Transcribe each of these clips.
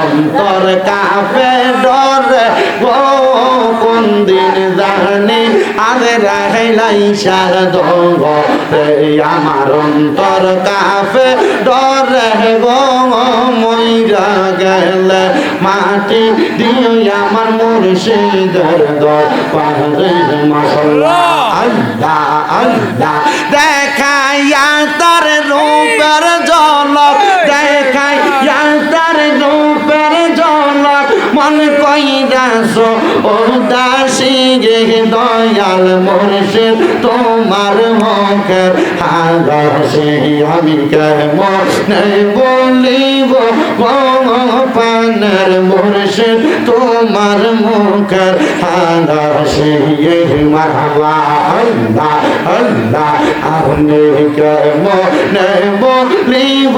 অন্তর কাপে ডরে কোন দিন জানি? আরে রাহাইলাই সাদ রে আমার অন্তর কাপে ডরে গো, মইরা গেলে মাটি দিও আমার মুর্শিদের দর পারে মাশাল্লাহ আল্লাহ আল্লাহ, দেখাইয়া তার রূপের ঝলক মন কইরাস ও দাসী গে দয়াল মুর্শিদ, তোমার মুখের হাসি আমি কেমন বলিব পানের মুর্শিদ, তোমার মুখের হাসি মারহাবা, আল্লাহ আল্লাহ। আপনি কেমন বলিব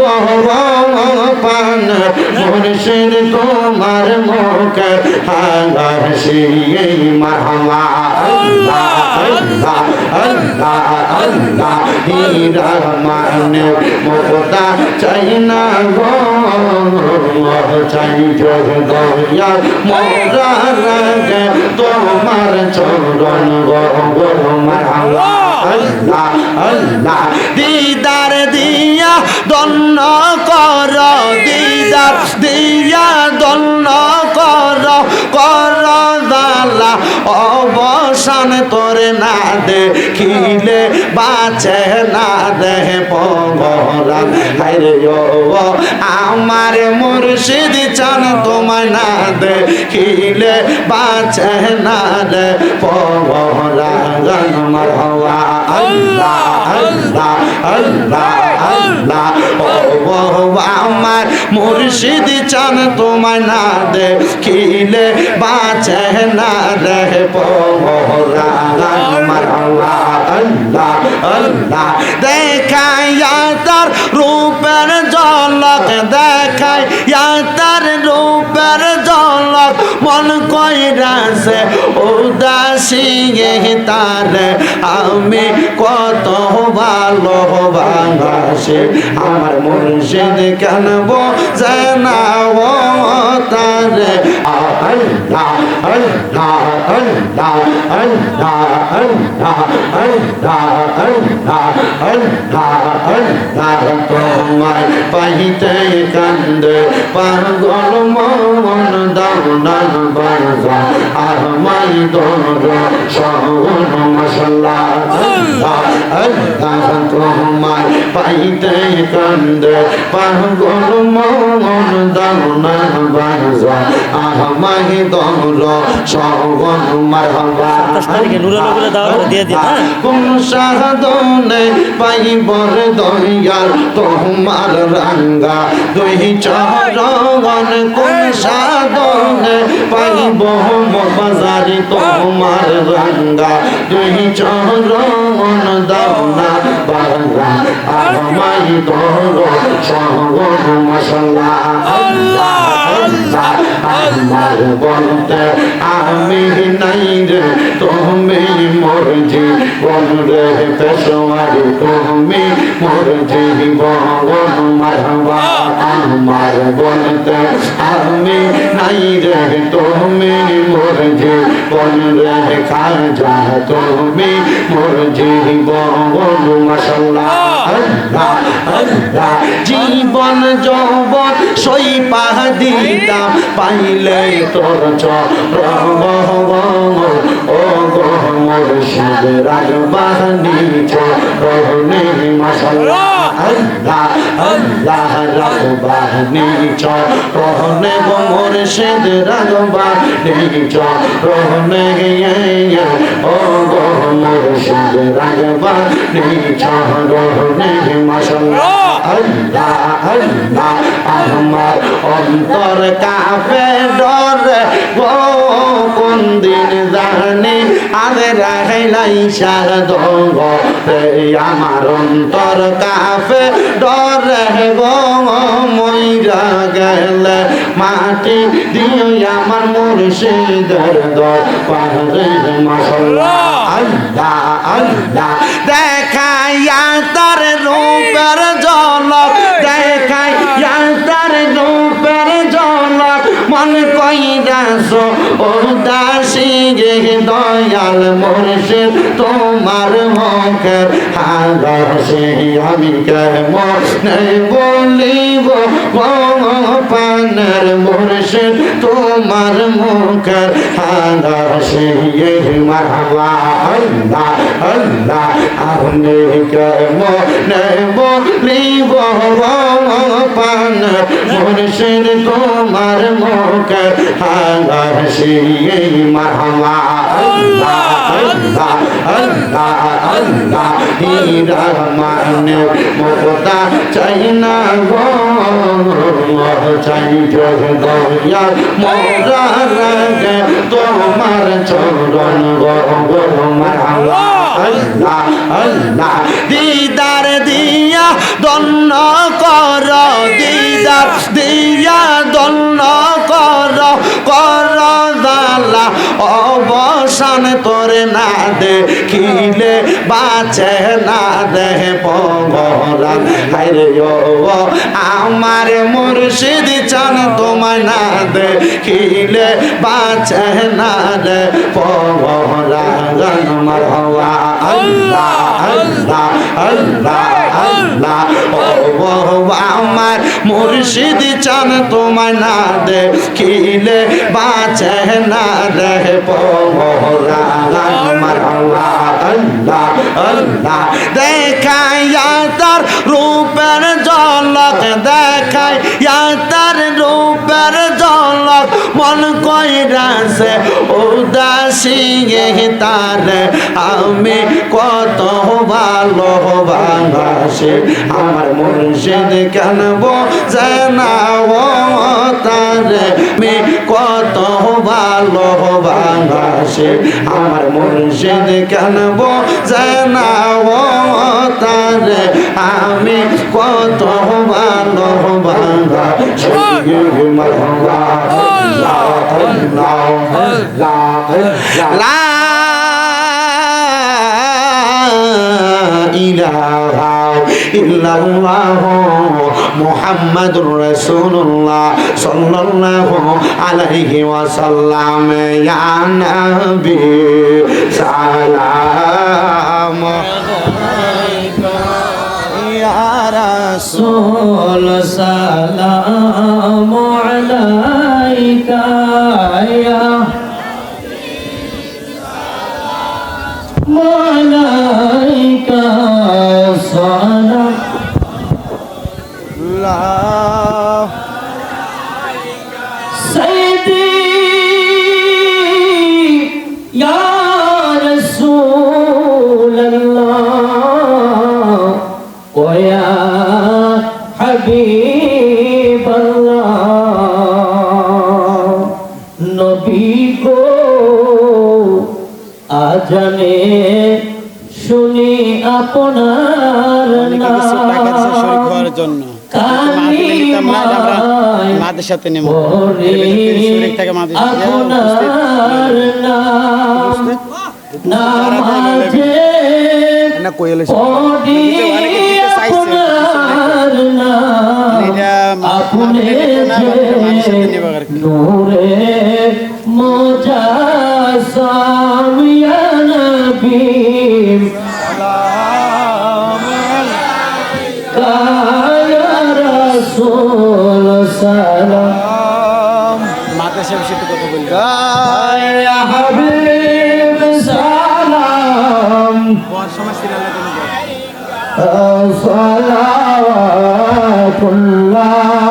পানের মুর্শিদ তোমার মুখের হাসি মারহাবা আল্লাহ আল্লাহ আল্লাহ হীরা মানে মোটা চাই না গো চাই দয়া মোরা তোমার চরণ গো গো মারহাবা আল্লাহ আল্লাহ দিদার দিয়া দন্ন কর দিদার দিয়া দন্ন অবসান তোরে না দেখিলে, বাঁচে না দেহ পগরান হাইরে আমার মুর্শিদ চান তোমায় না দেখিলে, বাঁচে না দে পগরান আমার হওয়া আল্লাহ আল্লাহ আল্লাহ আল্লাহ। আমার মুর্শিদ চান তোমায় না দেখিলে, বাঁচে না পোহরা আমার আল্লাহ আল্লাহ আল্লাহ। কইরাছে উদাসী তার। আমি কত ভালো বাংলাসে আমার মুর্শিদ কেন বোঝে না ও তারে? আল্লাহ আল্লাহ পাইতে কান্দে। পাগল মন দাওনা বাজা। আমার দর সহ মশলা তোমার পাইতে কান্দে পাগল মন দানা বাজা। আহমাই দল সগন মারহাবা। কোন সাধনে পাইবর দয়াল তোমার রাঙ্গা। দুই চরণ কোন সাধনে পাইব বাজারে তোমার রাঙ্গা। দুই চরণ দাও না বাংলা আমাই তোর সহগন মশলা আমার বলতে আমি নাই রে তুমি মোর জীবন রে পেশোয়ারি তুমি মোর জীবন মারবা আমার বলতে আমি নাই রে তুমি যে বন্ধের কাজ তুমি। মোর জীবন মশাল্লা জীবন যৌবন সই পাহ দিতাম, পাইলে তোর চরম ও গো মোর শিব রাগ বাহানি চরণে মশাল্লা আল্লাহ আল্লাহ রাগবানি চরণে গো মোর শিব রাগবানি চরণে ও গো মোর শিব রাগবানি চরণে মশলা আল্লাহ আল্লাহ, আমার অন্তর কাপে, ডরে গো কোন দিন আমার অন্তর গো মইরা গেলে। মাটি দিও আমার মুর্শিদের দর। পারে আল্লাহ আল্লাহ। দেখাইয়া তার রূপের ঝলক কইরাস ও দাসী গে দয়াল মুর্শিদ তোমার মুখের হাগাসে আমি কেমন বলিব পানের মুর্শিদ, তোমার মুখের হাগাসে মারহাবা আল্লাহ আল্লাহ আমি কেমন বলিব? পান মুর্শিদ, তোমার মুখের হাগাসে মারহাবা আল্লাহ আল্লাহ আল্লাহ আল্লাহ হিরমান মোটা চাই না গো চাই জগদয়া মোরা রাগে তোমার চরণ গো গো মারহাবা আল্লাহ আল্লাহ দিদার দিয়া দন্ন কর, দিদার দিয়া দন্ন অবসান তোরে না দেখিলে, বাঁচে না দেহ পগরান হাইরে ও আমার মুর্শিদ চান তোমায় না দেখিলে, বাঁচে না দে পগরান মারহাবা, আল্লাহ আল্লাহ আল্লাহ আল্লাহ আমার মুর্শিদ চান তোমায় না দেখিলে বাঁচে না রে আল্লাহ দেখাইয়া তার রূপের জলক দেখাইয়া কইরাছে উদাসী তার। আমি কত ভালো বাংলাসে আমার মুর্শিদ কেন বোঝে না ও তারে? মে কত ভালো বাংলাসে আমার মুর্শিদ কেন বোঝে না ও তারে? আমি কত ভালো বাংলাসে মারহাবা মোহাম্মদুর রসুল্লাহ সাল্লাল্লাহু আলাইহি ওয়াসাল্লাম ইয়া নবী সালাম ইয়া السلام আল্লাহ سيدي يا رسول الله ويا حبيب الله নবী গো আজানে শুনি আপনার টাকা জন্য। মাদের সাথে নেব। থেকে মাদের না কোয়েল আপনার নাম صلاة الله